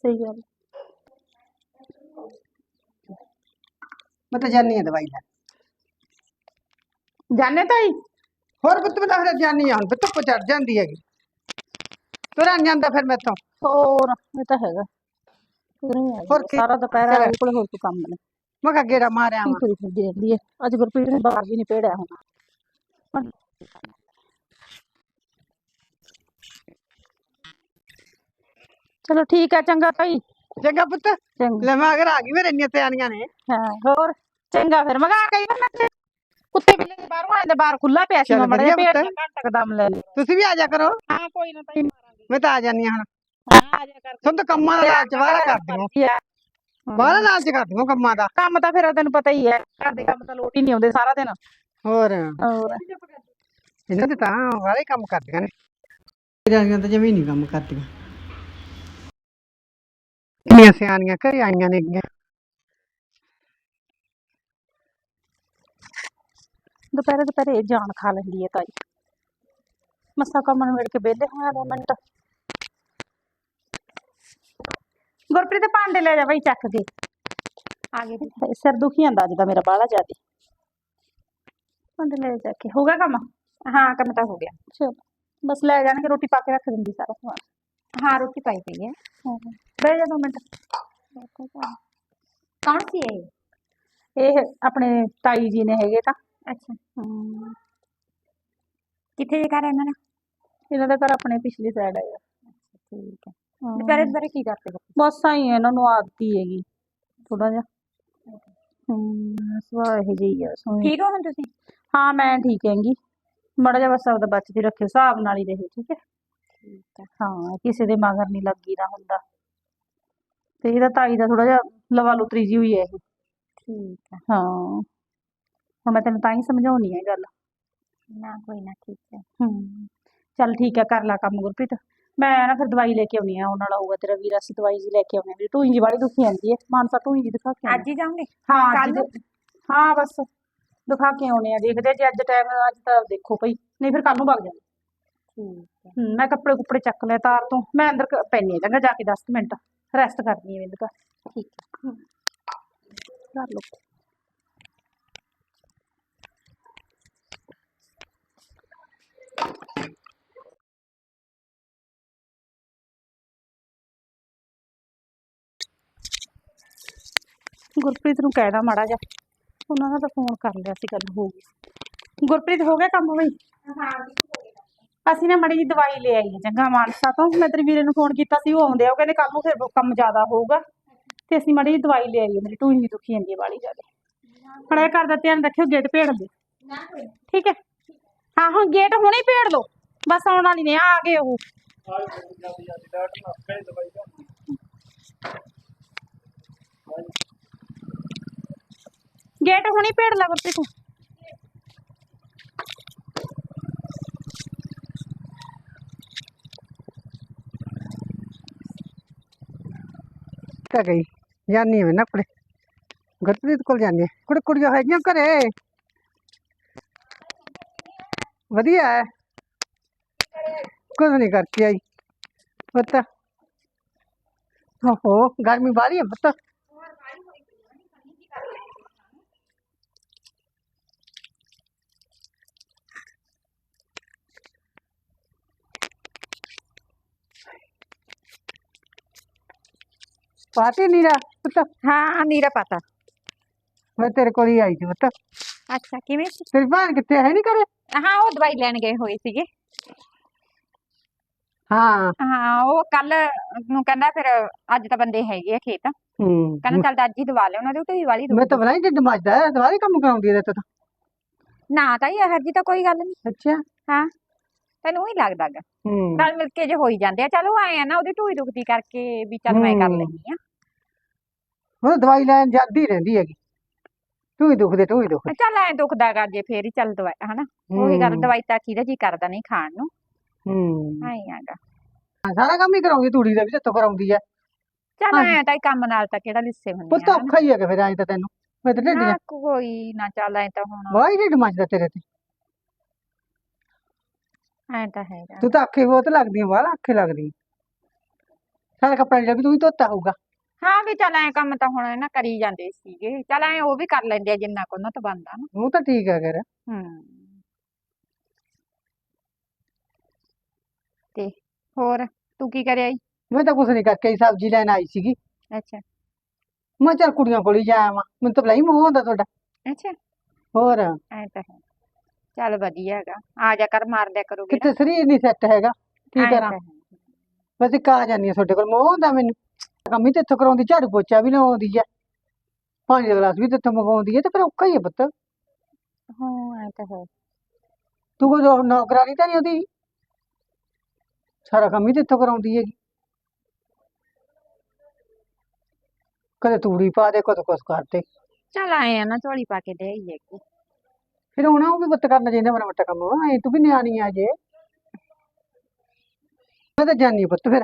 ਸਹੀ ਗੱਲ ਮੈਂ ਤਾਂ ਜਾਨੀ ਆ ਦਵਾਈ ਲੈ ਜਾਣੇ ਤਾਈ ਹੋਰ ਪੁੱਤ ਬਤਾ ਫਿਰ ਜਾਨੀ ਆ ਹੁਣ ਧੁੱਪ ਚੜ ਜਾਂਦੀ ਹੈਗੀ ਤੁਰਾਂ ਜਾਂਦਾ ਫਿਰ ਮੈਥੋਂ ਹੋਰ ਇਹ ਤਾਂ ਹੈਗਾ ਪੂਰੀ ਹੈ ਹੋਰ ਕੀ? ਸਾਰਾ ਦੁਪਹਿਰ ਚੱਲ। ਵਾਲੇ ਕੋਲ ਹੋਰ ਕੋਈ ਕੰਮ ਨਹੀਂ ਮੈਂ ਕਿਹਾ ਗੇੜਾ ਮਾਰਿਆ ਕੀ ਵਾਂ ਕਰੀ ਫਿਰਦੀ ਰਹਿੰਦੀ ਹੈ ਅੱਜ ਗੁਰਪ੍ਰੀਤ ਨੇ ਬਾਹਰ ਵੀ ਨਹੀਂ ਪੇੜਿਆ ਹੋਣਾ ਚਲੋ ਠੀਕ ਹੈ ਚੰਗਾ ਭਾਈ ਚੰਗਾ ਪੁੱਤ ਚੰਗਾ ਲੈ ਮੈਂ ਅਗਰ ਆ ਗਈ ਮੇਰੇ ਇੰਨੀਆਂ ਤਿਆਰੀਆਂ ਨੇ ਹਾਂ ਹੋਰ ਚੰਗਾ ਫਿਰ ਮਗਾ ਕਈ ਵਾਰ ਨਾ ਕੁੱਤੇ ਬਿੱਲੇ ਦੇ ਬਾਹਰੋਂ ਆਏ ਤੇ ਬਾਹਰ ਖੁੱਲਾ ਪਿਆ ਸੀ ਚੱਲ ਮੈਂ ਮੜਾ ਵਧੀਆ ਪੇੜ ਪੁੱਤ। ਘੰਟਾ ਲੈ ਲਈ ਤੁਸੀਂ ਵੀ ਆ ਜਾ ਕਰੋ। ਹਾਂ ਕੋਈ ਨਾ ਤਾਈ ਮਾਰਾਂਗੇ। ਮੈਂ ਤਾਂ ਆ ਜਾਨੀ ਹੁਣ। ਹਾਂ ਆ ਜਾ ਕਰ। ਤੁਹਾਨੂੰ ਤਾਂ ਕੰਮਾਂ ਦਾ ਲਾਲਚ ਕਰਦੀ ਹੋ। ਵਧੀਆ। ਬਾਹਲਾ ਲਾਲਚ ਕਰਦੀ ਹੋ ਕੰਮਾਂ ਦਾ। ਕੰਮ ਤਾਂ ਫਿਰ ਤੈਨੂੰ ਪਤਾ ਹੀ ਹੈ ਘਰ ਦੇ ਕੰਮ ਤਾਂ ਲੋਟ ਹੀ ਨਹੀਂ ਆਉਂਦੇ ਸਾਰਾ ਦਿਨ। ਹੋਰ। ਹੋਰ। ਇਹਨਾਂ ਦੇ ਤਾਂ ਵਾਲੇ ਕੰਮ ਕਰਦੀਆਂ ਨੇ। ਤੇਰੀਆਂ ਤਾਂ ਜਮੀ ਨਹੀਂ ਕੰਮ ਕਰਦੀਆਂ। ਕਿੰਨੀਆਂ ਸਿਆਣੀਆਂ ਘਰੇ ਆਈਆਂ ਨੇ ਗੀਆਂ ਦੁਪਹਿਰੇ ਦੁਪਹਿਰੇ ਇਹ ਜਾਨ ਖਾ ਲੈਂਦੀ ਹੈ ਤਾਈ ਮੱਸਾ ਕੰਮ ਨੂੰ ਮਿਲ ਕੇ ਵਿਹਲੇ ਹੋਇਆ ਦੋ ਮਿੰਟ ਗੁਰਪ੍ਰੀਤ ਭਾਂਡੇ ਲੈ ਜਾ ਬਈ ਚੱਕ ਕੇ ਆ ਗਏ ਤੇ ਸਿਰ ਦੁਖੀ ਜਾਂਦਾ ਅੱਜ ਦਾ ਮੇਰਾ ਬਾਹਲਾ ਜ਼ਿਆਦੇ ਭਾਂਡੇ ਲੈ ਜਾ ਕੇ ਹੋ ਗਿਆ ਕੰਮ ਹਾਂ ਕੰਮ ਤਾਂ ਹੋ ਗਿਆ ਚਲੋ ਬਸ ਲੈ ਜਾਣਗੇ ਰੋਟੀ ਪਾ ਕੇ ਰੱਖ ਦਿੰਦੀ ਸਾਰਾ ਸਮਾਨ ਹਾਂ ਰੋਟੀ ਪਾਈ ਪਈ ਹੈ ਬਹਿ ਜਾ ਦੋ ਮਿੰਟ ਕੌਣ ਸੀ ਇਹ ਇਹ ਆਪਣੇ ਤਾਈ ਜੀ ਨੇ ਹੈਗੇ ਤਾਂ ਅੱਛਾ। ਹਮ, ਕਿੱਥੇ ਜੇ ਘਰ ਇਹਨਾਂ ਦਾ? ਇਹਨਾਂ ਦਾ ਘਰ ਆਪਣੇ ਪਿਛਲੀ ਸਾਈਡ ਹੈ ਠੀਕ ਹੈ ਹਾਂ। ਦੁਪਹਿਰੇ ਦੁਪਹਿਰੇ ਕੀ ਕਰਦੇ ਹੋ? ਬਸ ਆਈ ਹੈ ਇਹਨਾਂ ਨੂੰ ਆਦਤ ਹੀ ਹੈਗੀ ਥੋੜਾ ਜਿਹਾ। ਹਮ ਸੁਭਾਅ ਇਹ ਜਿਹੀ ਆ ਸੋਹਣੀ। ਠੀਕ ਹੋ ਹੁਣ ਤੁਸੀਂ? ਹਾਂ ਮੈਂ ਠੀਕ ਹੈਗੀ। ਮਾੜਾ ਜਿਹਾ ਬਸ ਆਪਦਾ ਬਚਦੀ ਰੱਖਿਓ ਹਿਸਾਬ ਨਾਲ ਹੀ ਰਹੇ ਠੀਕ ਹੈ? ਠੀਕ ਹੈ ਹਾਂ ਕਿਸੇ ਦੇ ਮਗਰ ਨਹੀਂ ਲੱਗੀ ਨਾ ਹੁੰਦਾ। ਤੇ ਇਹਦਾ ਤਾਈ ਦਾ ਥੋੜਾ ਜਿਹਾ ਲਵਾ ਲੁਤਰੀ ਜੀ ਹੋਈ ਹੈ ਇਹ। ਠੀਕ ਹੈ ਹਾਂ। ਹੁਣ ਮੈਂ ਤੈਨੂੰ ਤਾਂ ਹੀ ਸਮਝਾਉਣੀ ਹੈ ਗੱਲ ਨਾ ਕੋਈ ਨਾ ਠੀਕ ਹੈ ਹਮ ਚੱਲ ਠੀਕ ਹੈ ਕਰ ਲਾ ਕੰਮ ਗੁਰਪ੍ਰੀਤ ਮੈਂ ਨਾ ਫਿਰ ਦਵਾਈ ਲੈ ਕੇ ਆਉਣੀ ਆ ਉਹਨਾਂ ਨਾਲ ਆਊਗਾ ਤੇਰਾ ਵੀਰ ਅਸੀਂ ਦਵਾਈ ਜੀ ਲੈ ਕੇ ਆਉਣੀ ਆ ਮੇਰੀ ਢੂਈ ਜੀ ਵਾਲੀ ਦੁਖੀ ਜਾਂਦੀ ਹੈ ਮਾਨਸਾ ਢੂਈ ਜੀ ਦਿਖਾ ਕੇ ਆਉਣੀ ਅੱਜ ਹੀ ਜਾਓਗੇ ਹਾਂ ਕੱਲ੍ਹ ਅੱਜ ਨੂੰ? ਦੇ- ਹਾਂ ਬਸ ਦਿਖਾ ਕੇ ਆਉਣੇ ਆ ਦੇਖਦੇ ਆ ਜੇ ਅੱਜ ਟਾਈਮ ਅੱਜ ਤਾਂ ਦੇਖੋ ਭਈ ਨਹੀਂ ਫਿਰ ਕੱਲ ਨੂੰ ਵਗ ਜਾਣਾ ਠੀਕ ਹੈ ਹਮ, ਮੈਂ ਕੱਪੜੇ ਕੁੱਪੜੇ ਚੱਕ ਲਿਆ ਤਾਰ ਤੋਂ ਮੈਂ ਅੰਦਰ ਕ- ਪੈਣੀ ਆ ਚੰਗਾ ਜਾ ਕੇ 10 ਮਿੰਟ ਰੈਸਟ ਕਰਨੀ ਹੈ ਬਿੰਦ ਠੀਕ ਹੈ ਕਰ ਲਓ ਗੁਰਪ੍ਰੀਤ ਨੂੰ ਕਹਿਦਾ ਮਾੜਾ ਜਿਹਾ। ਉਹਨਾਂ ਦਾ ਤਾਂ ਫੋਨ ਕਰ ਲਿਆ ਸੀ, ਗੱਲ ਹੋ ਗਈ। ਗੁਰਪ੍ਰੀਤ, ਹੋ ਗਿਆ ਕੰਮ ਬਈ? ਅਸੀਂ ਨਾ ਮੜੀ ਜੀ ਦਵਾਈ ਲੈ ਆਈ ਚੰਗਾ ਮਾਨਸਾ ਤੋਂ। ਮੈਂ ਤੇਰੇ ਵੀਰੇ ਨੂੰ ਫੋਨ ਕੀਤਾ ਸੀ, ਉਹ ਆਉਂਦੇ ਆ, ਉਹ ਕਹਿੰਦੇ ਕੱਲ ਨੂੰ ਫਿਰ ਕੰਮ ਜ਼ਿਆਦਾ ਹੋਊਗਾ। ਤੇ ਅਸੀਂ ਮੜੀ ਜੀ ਦਵਾਈ ਲੈ ਆਈਏ, ਮੇਰੀ ਢੂਹੀ ਜਿਹੀ ਦੁਖੀ ਜਾਂਦੀ ਹੈ ਵਾਲੀ ਜ਼ਿਆਦਾ ਬੜਾ ਘਰ ਦਾ ਧਿਆਨ ਰੱਖਿਓ, ਗੇਟ ਭੇੜ ਦੇ। ਠੀਕ ਹੈ। ਹਾਂ ਹਾਂ ਗੇਟ ਹੁਣੇ ਹੀ ਭੇੜ ਲਓ ਬਸ ਆਉਣ ਵਾਲੀ ਨੇ ਆ ਗਏ ਉਹ ਗੇਟ ਹੁਣੇ ਭੇੜ ਲਾ ਗੁਰਪ੍ਰੀਤ ਤੂੰ ਤਾਂ ਗਈ ਜਾਨੀ ਮੈਂ ਨਾ ਕੁੜੇ ਗੁਰਪ੍ਰੀਤ ਕੋਲ ਜਾਨੀ ਕੁੜੇ ਕੁੜੀਆਂ ਹੈਗੀਆਂ ਘਰੇ ਵਧੀਆ ਹੈ ਕੁਝ ਨਹੀਂ ਕਰਕੇ ਆਈ ਪੁੱਤ ਹੋ ਗਰਮੀ ਬਾਰੀ ਹੈ ਪੁੱਤ ਪਾਤੀ ਨੀਰਾ ਪੁੱਤ ਹਾਂ ਨੀਰਾ ਪਤਾ ਮੈਂ ਤੇਰੇ ਕੋਲ ਹੀ ਆਈ ਸੀ ਪੁੱਤ ਅੱਛਾ ਕਿਵੇਂ ਸੀ? ਤੇਰੀ ਭੈਣ ਕਿੱਥੇ ਹੈ ਨਹੀਂ ਘਰੇ? ਹਾਂ ਉਹ ਦਵਾਈ ਲੈਣ ਗਏ ਹੋਏ ਸੀਗੇ। ਹਾਂ। ਹਾਂ ਉਹ ਕੱਲ ਨੂੰ ਕਹਿੰਦਾ ਫਿਰ ਅੱਜ ਤਾਂ ਬੰਦੇ ਹੈਗੇ ਆ ਖੇਤ। ਹੂੰ। ਕਹਿੰਦਾ ਚੱਲ ਅੱਜ ਹੀ ਦਵਾ ਲਿਆ ਉਹਨਾਂ ਦੇ ਉੱਤੇ ਵੀ ਵਾਲੀ ਮੈਂ ਤਾਂ ਬਣਾਈ ਜਿੱਦ ਮੱਜਦਾ ਹੈ ਦਵਾਈ ਕੰਮ ਕਰਾਉਂਦੀ ਹੈ ਤੇ ਤਾਂ। ਨਾ ਤਾਂ ਇਹ ਹਰਜੀ ਤਾਂ ਕੋਈ ਗੱਲ ਨਹੀਂ ਅੱਛਾ। ਤੈਨੂੰ ਹੀ ਲੱਗਦਾ ਗਾ ਹੂੰ। ਨਾਲ ਮਿਲ ਕੇ ਜੇ ਹੋਈ ਜਾਂਦੇ ਆ ਚਲੋ ਆਏ ਆ ਨਾ ਉਹਦੀ ਢੂਈ ਦੁਖਦੀ ਕਰਕੇ ਵੀ ਚੱਲ ਮੈਂ ਕਰ। ਲੈਂਦੀ ਆ ਉਹ ਦਵਾਈ ਲੈਣ ਜਾਂਦੀ ਰਹਿੰਦੀ ਹੈਗੀ। ਤੂੰ ਹੀ ਦੁਖਦੇ ਤੂੰ ਹੀ ਦੁਖ ਚੱਲ ਐ ਦੁਖਦਾ ਗਾ ਜੇ ਫੇਰ ਹੀ ਚੱਲ ਦਵਾਈ ਹਨਾ ਉਹੀ ਗੱਲ ਦਵਾਈ ਤਾਂ ਕਿਹਦਾ ਜੀ ਕਰਦਾ ਨਹੀਂ ਖਾਣ ਨੂੰ ਹੂੰ ਆਏ ਆਗਾ ਸਾਰਾ ਕੰਮ ਹੀ ਕਰਾਉਂਦੀ ਤੂੜੀ ਦਾ ਵੀ ਤੇ ਕਰਾਉਂਦੀ ਹੈ ਚੱਲ ਹਾਂ। ਐ ਤਾਂ ਹੀ ਕੰਮ ਨਾਲ ਤਾਂ ਕਿਹੜਾ ਲਿੱਸੇ ਹੁੰਦੇ ਪੁੱਤ ਆ ਔਖਾ ਹੀ ਹੈਗਾ ਫਿਰ ਐਂ ਤਾਂ ਤੈਨੂੰ ਮੈਂ ਤਾਂ ਢਿੱਡ ਨਾ ਜਾ ਕੋਈ ਨਾ ਚੱਲ ਐ ਤਾਂ ਹੁਣ ਵਾਹੀ ਢਿੱਡ ਮੱਜਦਾ ਤੇਰੇ ਤੇ ਐ ਤਾਂ ਹੈਗਾ ਤੂੰ ਤਾਂ ਅੱਖੇ ਬਹੁਤ ਲੱਗਦੀ ਵਾਲਾ ਅੱਖੇ ਲੱਗਦੀ ਆਂ। ਸਾਰਾ ਕੱਪੜਾ ਜਿਹੜਾ ਵੀ ਤੂੰ ਹੀ ਧੋਤਾ ਹੋਊਗਾ ਹਾਂ ਵੀ ਚੱਲ ਐ ਕੰਮ ਤਾਂ ਹੁਣ ਨਾ ਕਰੀ ਜਾਂਦੇ ਸੀਗੇ ਚੱਲ ਐ ਉਹ ਵੀ ਕਰ ਲੈਂਦੇ ਆ ਜਿੰਨਾ ਕੋ ਉਹਨਾਂ ਤੋਂ ਬਣਦਾ ਨਾ ਉਹ ਤਾਂ ਠੀਕ ਹੈ ਕਰ ਹੂੰ ਤੇ ਹੋਰ ਤੂੰ ਕੀ ਕਰਿਆ ਈ ਮੈਂ ਤਾਂ ਕੁਛ ਨਹੀਂ ਕਰਕੇ ਆਈ, ਸਬਜ਼ੀ ਲੈਣ ਆਈ ਸੀਗੀ ਅੱਛਾ ਮੈਂ ਕਿਹਾ ਚੱਲ ਕੁੜੀਆਂ ਕੋਲ ਹੀ ਜਾ ਆਵਾਂ ਮੈਨੂੰ ਤਾਂ ਬਲਾਈ ਮੋਹ ਹੁੰਦਾ ਤੁਹਾਡਾ ਅੱਛਾ ਹੋਰ ਐ ਤਾਂ ਹੈ ਚੱਲ ਵਧੀਆ ਹੈਗਾ ਆ ਜਾ ਕਰ ਮਾਰ ਦਿਆ ਕਰੋਗੇ ਕਿਤੇ ਸਰੀਰ ਨਹੀਂ ਸੈੱਟ ਹੈਗਾ ਕੀ ਕਰਾਂ ਬਸ ਇੱਕ ਆ ਜਾਂਦੀ ਆ ਤੁਹਾਡੇ ਕੋਲ ਮੋਹ ਹੁੰਦਾ ਮੈਨੂੰ ਕੰਮ ਹੀ ਤੇ ਕਰਾਉਂਦੀ ਝਾੜੂ ਪੋਚਾ ਵੀ ਲਾਉਂਦੀ ਆ ਪਾਣੀ ਦਾ ਗਲਾਸ ਵੀ ਤੇ ਮੰਗਵਾਉਂਦੀ ਹੈ ਤੇ ਫਿਰ ਔਖਾ ਹੀ ਹੈ ਪੁੱਤ ਹਾਂ ਐ ਤਾਂ ਹੈ ਤੂੰ ਕੋਈ ਨੌਕਰਾਨੀ ਤਾਂ ਨਹੀਂ ਉਹਦੀ ਸਾਰਾ ਕੰਮ ਹੀ ਤੇ ਕਰਾਉਂਦੀ ਹੈਗੀ ਕਦੇ ਤੂੜੀ ਪਾ ਦੇ ਕਦੇ ਕੁਛ ਕਰ ਦੇ ਚੱਲ ਆਏ ਆ ਨਾ ਝੋਲੀ ਪਾ ਕੇ ਦੇ ਆਈਏ ਕਿ ਫਿਰ ਹੁਣ ਉਹ ਵੀ ਪੁੱਤ ਕਰਨਾ ਚਾਹੀਦਾ ਮਾੜਾ ਮੋਟਾ ਕੰਮ ਐ ਤੂੰ ਵੀ ਨਿਆਣੀ ਆ ਜੇ ਮੈਂ ਤਾਂ ਜਾਨੀ ਆ ਪੁੱਤ ਫਿਰ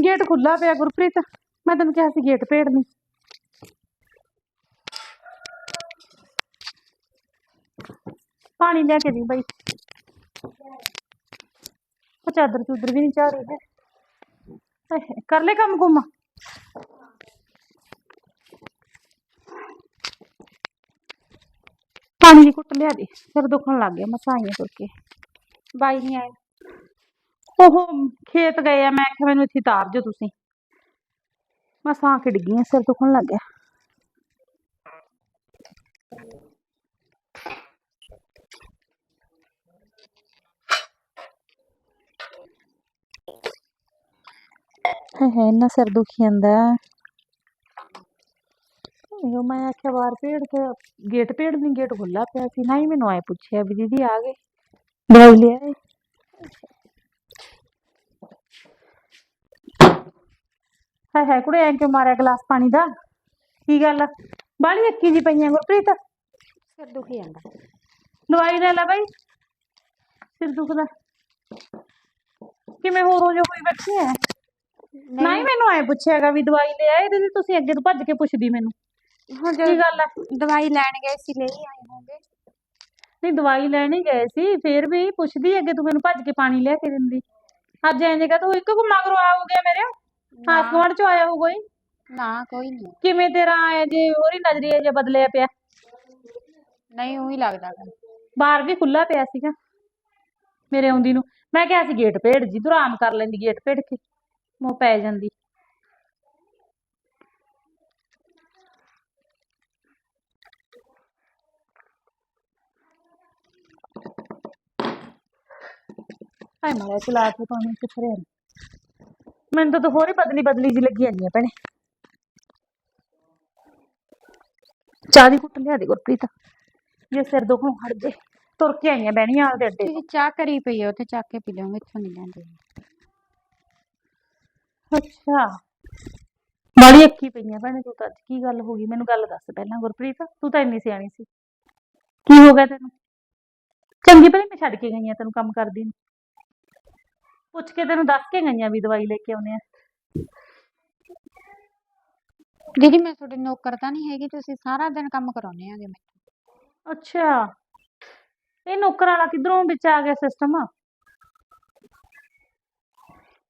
ਗੇਟ ਖੁੱਲਾ ਪਿਆ ਗੁਰਪ੍ਰੀਤ ਮੈਂ ਤੈਨੂੰ ਕਿਹਾ ਸੀ ਗੇਟ ਭੇੜ ਨਹੀਂ ਪਾਣੀ ਲੈ ਕੇ ਦੀ ਬਈ ਉਹ ਚਾਦਰ ਚੂਦਰ ਵੀ ਨਹੀਂ ਝਾੜ ਰਹੀ ਹੈ ਹਾਏ ਹਾਏ, ਕਰ ਲੈ ਕੰਮ ਕੁੰਮ ਪਾਣੀ ਦੀ ਘੁੱਟ ਲਿਆ ਦੇ ਸਿਰ ਦੁਖਣ ਲੱਗ ਗਿਆ ਮਸਾਂ ਆਈਆਂ ਤੁਰ ਕੇ ਬਾਈ ਨਹੀਂ ਆਏ ਉਹ ਖੇਤ ਗਏ ਆ, ਮੈਂ ਆਖਿਆ ਮੈਨੂੰ ਇੱਥੇ ਤਾਰ ਜੋ ਤੁਸੀਂ। ਮਸਾਂ ਖਿੜ ਗਈਆਂ ਸਿਰ ਦੁਖਣ ਲੱਗ ਗਿਆ। ਹਾਏ ਹਾਏ, ਇੰਨਾ ਸਿਰ ਦੁਖੀ ਜਾਂਦਾ ਇਹ ਮੈਂ ਆਖਿਆ ਬਾਹਰ ਭੇੜ ਤੇ ਗੇਟ ਭੇੜ ਨਹੀਂ ਗੇਟ ਖੁੱਲਾ ਪਿਆ ਸੀ। ਨਾ ਹੀ ਮੈਨੂੰ ਆਏ ਪੁੱਛਿਆ ਵੀ ਦੀਦੀ ਆ ਗਏ। ਦਵਾਈ ਲਿਆਏ। ਹਾਏ ਹਾਏ ਕੁੜੇ ਐਂ ਕਿਉਂ ਮਾਰਿਆ ਗਲਾਸ ਪਾਣੀ ਦਾ? ਕੀ ਗੱਲ ਬਾਲੀ ਅੱਕੀ ਜੀ ਪਈਆਂ ਗੁਰਪ੍ਰੀਤ। ਸਿਰ ਦੁਖੀ ਜਾਂਦਾ। ਦਵਾਈ ਲੈ ਲੈ ਬਾਈ। ਸਿਰ ਦੁਖਦਾ। ਕਿਵੇਂ ਹੋਰ ਹੋ ਜੋ ਕੋਈ ਬੈਠੀ ਹੈ ਨਹੀਂ। ਮੈਨੂੰ ਐ ਪੁੱਛਿਆਗਾ ਵੀ ਦਵਾਈ ਲੈ ਆਏ ਤੇ ਤੁਸੀਂ ਅੱਗੇ ਤੋਂ ਭੱਜ ਕੇ ਪੁੱਛਦੀ ਮੈਨੂੰ। ਹੁਣ ਕੀ ਗੱਲ ਹੈ ਦਵਾਈ ਲੈਣ ਗਏ ਸੀ ਲੈ ਹੀ ਆਏ ਹੋਗੇ ਨਹੀਂ ਦਵਾਈ ਲੈਣ ਹੀ ਗਏ ਸੀ ਫੇਰ ਵੀ ਪੁੱਛਦੀ ਅੱਗੇ ਤੂੰ ਮੈਨੂੰ ਭੱਜ ਕੇ ਪਾਣੀ ਲਿਆ ਕੇ ਦਿੰਦੀ। ਅੱਜ ਐਂ ਜਗਾ ਤੂੰ ਇੱਕ ਕੋ ਮਗਰੋਂ ਆ ਹੋ ਗਿਆ ਮੇਰੇ। ਹਾਸ ਗੁਆਂਢ ਚੋਂ ਆਇਆ ਹੋਊਗਾ ਹੀ ਨਾ ਕੋਈ ਨਹੀਂ ਕਿਵੇਂ ਤੇਰਾ ਆਇਆ ਜੇ ਉਹਦੀ ਨਜ਼ਰੀਆ ਜੇ ਬਦਲਿਆ ਪਿਆ ਨਹੀਂ ਉਹੀ ਲੱਗਦਾ ਗਾ। ਬਾਹਰ ਵੀ ਖੁੱਲਾ ਪਿਆ ਸੀਗਾ ਮੇਰੇ ਆਉਂਦੀ ਨੂੰ ਮੈਂ ਕਿਹਾ ਸੀ ਗੇਟ ਭੇੜ ਜੀ ਤੂੰ ਆਰਾਮ ਕਰ ਲੈਂਦੀ ਗੇਟ ਭੇੜ ਕੇ ਮੋ ਪੈ ਜਾਂਦੀ ਹਾਏ ਮਾਰੇ ਚਲਾ ਕੇ ਪਾਣੀ ਕਿੱਥੇ ਰਿਹਾ ਮੈਨੂੰ ਤਾਂ ਤੂੰ ਹੋਰ ਹੀ ਬਦਲੀ ਬਦਲੀ ਜੀ ਲੱਗੀ ਜਾਂਦੀ ਆ ਭੈਣੇ। ਚਾਹ ਦੀ ਕੁੱਟ ਲਿਆ ਦੇ ਗੁਰਪ੍ਰੀਤ। ਜੇ ਸਿਰ ਦੁਖੋਂ ਹਟ ਜੇ ਤੁਰ ਕੇ ਆਈਆਂ ਬਹਿਣੀਆਂ ਦੇ ਅੱਡੇ ਤੁਸੀਂ ਚਾਹ ਕਰੀ ਪਈ ਆ ਉੱਥੇ ਚੱਕ ਕੇ ਪੀ ਲਓਗੇ ਇੱਥੋਂ ਨਹੀਂ ਲੈਂਦੇ। ਅੱਛਾ। ਬਾੜੀ ਅੱਖੀ ਪਈਆਂ ਭੈਣੇ ਤੂੰ ਤਾਂ ਅੱਜ ਕੀ ਗੱਲ ਹੋ ਗਈ? ਮੈਨੂੰ ਗੱਲ ਦੱਸ ਪਹਿਲਾਂ ਗੁਰਪ੍ਰੀਤ ਤੂੰ ਤਾਂ ਇੰਨੀ ਸਿਆਣੀ ਸੀ। ਕੀ ਹੋ ਗਿਆ ਤੈਨੂੰ? ਚੰਗੀ ਭਲੀ ਮੈਂ ਛੱਡ ਕੇ ਗਈ ਆ ਤੈਨੂੰ ਕੰਮ ਕਰਦੀ ਨੂੰ। ਪੁੱਛ ਕੇ ਤੈਨੂੰ ਦੱਸ ਕੇ ਗਈਆਂ ਵੀ ਦਵਾਈ ਲੈ ਕੇ ਆਉਨੇ ਆ। ਦੀਦੀ ਮੈਂ ਤੁਹਾਡੇ ਨੌਕਰ ਤਾਂ ਨਹੀਂ ਹੈਗੀ ਤੁਸੀਂ ਸਾਰਾ ਦਿਨ ਕੰਮ ਕਰਾਉਨੇ ਆਗੇ ਮੈਂ ਅੱਛਾ। ਇਹ ਨੌਕਰ ਵਾਲਾ ਕਿਧਰੋਂ ਵਿੱਚ ਆ ਗਿਆ ਸਿਸਟਮ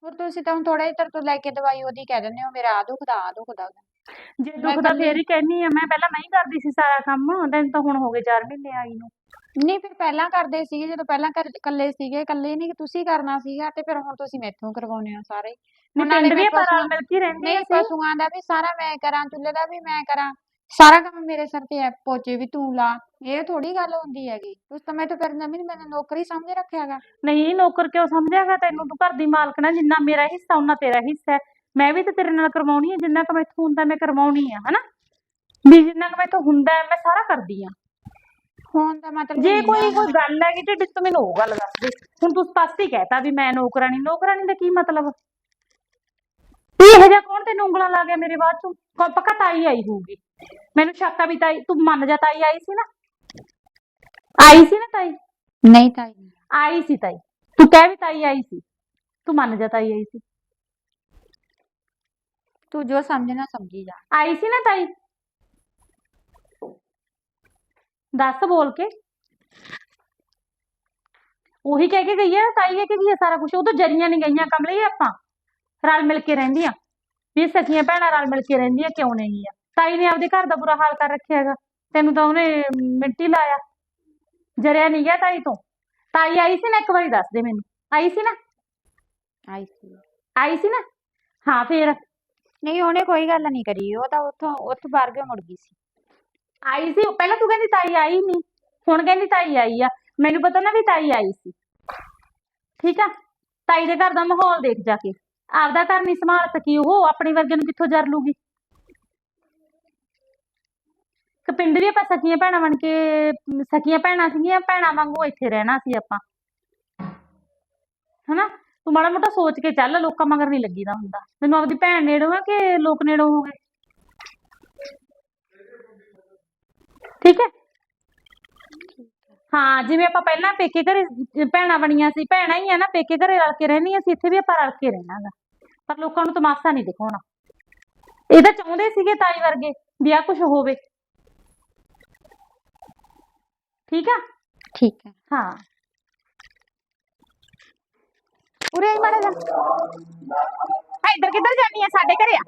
ਹੋਰ ਤੁਸੀਂ ਤਾਂ ਥੋੜਾ ਜਿਹਾ ਤੋਂ ਲੈ ਕੇ ਦਵਾਈ ਉਹਦੀ ਕਹਿ ਦਿੰਦੇ ਹੋ ਮੇਰਾ ਆ ਦੁਖਦਾ ਆ ਦੁਖਦਾ ਜੇ ਦੁਖਦਾ ਇਕੱਲੀ- ਫੇਰ ਹੀ ਕਹਿਨੀ ਆ ਮੈਂ ਪਹਿਲਾਂ ਮੈਂ ਹੀ ਕਰਦੀ ਸੀ ਸਾਰਾ ਕੰਮ ਤੈਨੂੰ ਤਾਂ ਹੁਣ ਹੋ ਗਏ 4 ਮਹੀਨੇ ਆਈ ਨੂੰ। ਨਹੀਂ ਫਿਰ ਪਹਿਲਾਂ ਕਰਦੇ ਸੀਗੇ ਜਦੋਂ ਪਹਿਲਾਂ ਕਰ- ਇਕੱਲੇ ਸੀਗੇ ਇਕੱਲੇ ਨਹੀਂ ਤੁਸੀਂ ਕਰਨਾ ਸੀਗਾ ਤੇ ਫਿਰ ਹੁਣ ਤੁਸੀਂ ਮੈਥੋਂ ਕਰਵਾਉਣੇ ਹੋ ਸਾਰੇ। ਨਹੀਂ ਨਾਲੇ ਪਿੰਡ ਵੀ ਮੈਂ ਆਪਾਂ ਰਲ ਪਸ਼ੂਆਂ- ਮਿਲ ਕੇ ਰਹਿੰਦੇ ਨਹੀਂ ਸੀ ਪਸ਼ੂਆਂ ਦਾ ਵੀ ਸਾਰਾ ਮੈਂ ਕਰਾਂ ਚੁੱਲ੍ਹੇ ਦਾ ਵੀ ਮੈਂ ਕਰਾਂ ਸਾਰਾ ਕੰਮ ਮੇਰੇ ਸਿਰ ਤੇ ਹੈ ਪੋਚੇ ਵੀ ਤੂੰ ਲਾ ਇਹ ਥੋੜੀ ਗੱਲ ਹੁੰਦੀ ਹੈਗੀ ਉਸ ਤਾਂ ਮੈਂ ਤਾਂ ਫਿਰ ਨਵੀਂ ਮੈਨੂੰ ਨੌਕਰੀ ਸਮਝ ਰੱਖਿਆਗਾ। ਨਹੀਂ ਨੌਕਰ ਕਿਉਂ ਸਮਝਿਆਗਾ? ਤੈਨੂੰ ਤੂੰ ਘਰ ਦੀ ਮਾਲਕਣ ਆ ਜਿੰਨਾ ਮੇਰਾ ਹਿੱਸਾ ਉਹਨਾਂ ਤੇਰਾ ਹਿੱਸਾ ਹੈ ਮੈਂ ਵੀ ਤੇ ਤੇਰੇ ਨਾਲ ਕਰਵਾਉਣੀ ਹੈ ਜਿੰਨਾ ਕੁ ਮੈਥੋਂ ਹੁੰਦਾ ਮੈਂ ਕਰਵਾਉਣੀ ਆ ਹਨਾ? ਵੀ ਜਿੰਨਾ ਕੁ ਮੈਥੋਂ ਹੁੰਦਾ ਹੈ, ਮੈਂ ਸਾਰਾ ਕਰਦੀ ਆ। ਹੁਣ ਤਾਂ ਮਤਲਬ ਜੇ ਨਹੀਂ ਕੋਈ ਨਾ ਕੋਈ ਗੱਲ ਹੈਗੀ ਢਿੱਡ 'ਚ ਤੂੰ ਮੈਨੂੰ ਉਹ ਗੱਲ ਦੱਸ ਦੇ ਹੁਣ ਤੂੰ ਸਪਸ਼ਟ ਹੀ ਕਹਿਤਾ ਵੀ ਮੈਂ ਨੌਕਰਾਨੀ ਨੌਕਰਾਨੀ ਦਾ ਕੀ ਮਤਲਬ ਇਹ ਜਿਹਾ ਕੌਣ ਤੈਨੂੰ ਉਂਗਲਾਂ ਲਾ ਗਿਆ ਮੇਰੇ ਬਾਅਦ ਚੋਂ ਕੋ ਪੱਕਾ ਤਾਈ ਆਈ ਹੋਊਗੀ ਮੈਨੂੰ ਸ਼ੱਕ ਆ ਵੀ ਤਾਈ ਤੂੰ ਮੰਨ ਜਾ ਤਾਈ ਆਈ ਸੀ ਨਾ ਆਈ ਸੀ ਨਾ ਤਾਈ ਨਹੀਂ ਤਾਈ ਆਈ ਸੀ ਤਾਈ ਤੂੰ ਕਹਿ ਵੀ ਤਾਈ ਆਈ ਸੀ ਤੂੰ ਮੰਨ ਜਾ ਤਾਈ ਆਈ ਸੀ ਤੂੰ ਜੋ ਸਮਝਣਾ ਸਮਝੀ ਜਾ ਆਈ ਸੀ ਨਾ ਤਾਈ ਦੱਸ ਬੋਲ ਕੇ ਉਹੀ ਕਹਿ ਕੇ ਗਈ ਹੈ ਤਾਈ ਕਹਿ ਕੇ ਗਈ ਹੈ ਸਾਰਾ ਕੁਝ ਉਹ ਤਾਂ ਜਰੀਆਂ ਨਹੀਂ ਗਈਆਂ ਕਮਲੇ ਆਪਾਂ ਰਲ ਮਿਲ ਕੇ ਰਹਿੰਦੀਆਂ ਵੀ ਸਖੀਆਂ ਭੈਣਾਂ ਰਲ ਮਿਲ ਕੇ ਰਹਿੰਦੀਆਂ ਕਿਉਂ ਨਹੀਂ ਆ ਤਾਈ ਨੇ ਆਪਦੇ ਘਰ ਦਾ ਬੁਰਾ ਹਾਲ ਕਰ ਰੱਖਿਆ ਹੈਗਾ ਤੈਨੂੰ ਤਾਂ ਉਹਨੇ ਮਿੱਟੀ ਲਾਇਆ ਜਰਿਆ ਨਹੀਂ ਗਿਆ ਤਾਈ ਤੋਂ ਤਾਈ ਆਈ ਸੀ ਨਾ ਇੱਕ ਵਾਰੀ ਦੱਸ ਦੇ ਮੈਨੂੰ ਆਈ ਸੀ ਨਾ ਆਈ ਸੀ ਆਈ ਸੀ ਨਾ ਹਾਂ ਫੇਰ ਨਹੀਂ ਉਹਨੇ ਕੋਈ ਗੱਲ ਨਹੀਂ ਕਰੀ ਉਹ ਤਾਂ ਉੱਥੋਂ ਉੱਥੋਂ ਬਾਹਰ ਕੇ ਮੁੜ ਗਈ ਸੀ ਆਈ ਸੀ ਪਹਿਲਾਂ ਤੂੰ ਕਹਿੰਦੀ ਤਾਈ ਆਈ ਨਹੀਂ ਹੁਣ ਕਹਿੰਦੀ ਤਾਈ ਆਈ ਆ ਮੈਨੂੰ ਪਤਾ ਨਾ ਵੀ ਤਾਈ ਆਈ ਸੀ। ਠੀਕ ਆ? ਤਾਈ ਦੇ ਘਰ ਦਾ ਮਾਹੌਲ ਦੇਖ ਜਾ ਕੇ। ਆਪਦਾ ਘਰ ਨਹੀਂ ਸੰਭਾਲ ਸਕੀ ਉਹ ਆਪਣੀ ਵਰਗੇ ਨੂੰ ਕਿੱਥੋਂ ਜਰ ਲੂਗੀ? ਕਿ ਪਿੰਡ ਵੀ ਆਪਾਂ ਸਕੀਆਂ ਭੈਣਾਂ ਬਣ ਕੇ ਅਮ, ਸਕੀਆਂ ਭੈਣਾਂ ਸੀਗੀਆਂ ਭੈਣਾਂ ਵਾਂਗੂ ਇੱਥੇ ਰਹਿਣਾ ਸੀ ਆਪਾਂ। ਹਨਾ? ਤੂੰ ਮਾੜਾ ਮੋਟਾ ਸੋਚ ਕੇ ਚੱਲ ਲੋਕਾਂ ਮਗਰ ਨਹੀਂ ਲੱਗੀਦਾ ਹੁੰਦਾ। ਮੈਨੂੰ ਆਪਦੀ ਭੈਣ ਨੇੜੋਂ ਆ ਕਿ ਲੋਕ ਨੇੜੋਂ ਹੋ ਗਏ ਠੀਕ ਹੈ? ਹਾਂ ਜਿਵੇਂ ਆਪਾਂ ਪਹਿਲਾਂ ਪੇਕੇ ਘਰੇ ਭੈਣਾਂ ਬਣੀਆਂ ਸੀ ਭੈਣਾਂ ਹੀ ਆ ਨਾ ਪੇਕੇ ਘਰੇ ਰਲ ਕੇ ਰਹਿੰਦੀਆਂ ਸੀ ਇੱਥੇ ਵੀ ਆਪਾਂ ਰਲ ਕੇ ਰਹਿਣਾ ਗਾ। ਪਰ ਲੋਕਾਂ ਨੂੰ ਤਮਾਸ਼ਾ ਨਹੀਂ ਦਿਖਾਉਣਾ। ਇਹ ਤਾਂ ਚਾਹੁੰਦੇ ਸੀਗੇ ਤਾਈ ਵਰਗੇ ਵੀ ਆ ਕੁਝ ਹੋਵੇ। ਠੀਕ ਆ? ਠੀਕ ਹੈ। ਹਾਂ। ਉਰੇ ਆਈ ਮਾੜਾ ਜਾ ਇੱਧਰ ਕਿੱਧਰ ਜਾਨੀ ਆ? ਸਾਡੇ ਘਰੇ ਆ।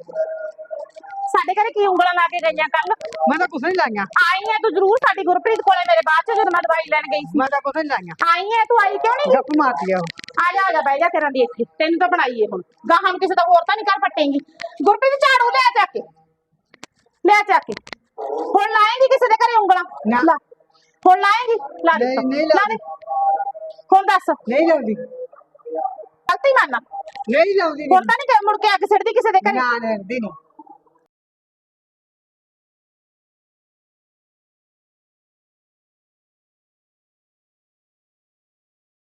ਸਾਡੇ ਘਰੇ ਕੀ ਉਂਗਲਾਂ ਲਾ ਕੇ ਗਈਆਂ ਕੱਲ ਮੈਂ ਤਾਂ ਕੁਛ ਨਹੀਂ ਲਾਈਆਂ। ਆਈ ਹੈ ਤੂੰ ਜ਼ਰੂਰ ਸਾਡੀ ਗੁਰਪ੍ਰੀਤ ਕੋਲੇ ਮੇਰੇ ਬਾਅਦ ਚ ਜਦੋਂ ਮੈਂ ਦਵਾਈ ਲੈਣ ਗਈ ਸੀ। ਮੈਂ ਤਾਂ ਕੁਛ ਨਹੀਂ ਲਾਈਆਂ। ਆਈ ਹੈ ਤੂੰ ਆਈ ਕਿਉਂ ਨਹੀਂ ਗੱਪ ਮਾਰਦੀ ਆ ਉਹ ਆ ਜਾ ਆ ਜਾ ਬਹਿ ਜਾ ਤੇਰਾ ਦੀ ਇੱਥੇ। ਤੈਨੂੰ ਤਾਂ ਬਣਾਈਏ ਹੁਣ। ਗਾਹਾਂ ਨੂੰ ਕਿਸੇ ਦਾ ਹੋਰ ਤਾਂ ਨਹੀਂ ਕਰ ਫਟੇਂਗੀ ਗੁਰਪ੍ਰੀਤ ਝਾੜੂ ਲਿਆ ਚੱਕ ਕੇ। ਲਿਆ ਚੱਕ ਕੇ। ਹੁਣ ਲਾਏਂਗੀ ਕਿਸੇ ਦੇ ਘਰੇ ਉਂਗਲਾਂ? ਨਾ। ਲਾ। ਹੁਣ ਲਾਏਂਗੀ? ਲਾ ਦੇ ਨਹੀਂ, ਨਹੀਂ ਲਾ ਦੇ ਹੁਣ ਦੱਸ। ਨਹੀਂ ਲਾਉਂਦੀ। ਗਲਤੀ ਮੰਨ ਨਹੀਂ ਲਾਉਂਦੀ। ਹੁਣ ਤਾਂ ਨਹੀਂ ਮੁੜ ਕੇ ਅੱਗ ਸਿੱਟਦੀ ਕਿਸੇ ਦੇ ਘਰੇ? ਨਾ ਨਹੀਂ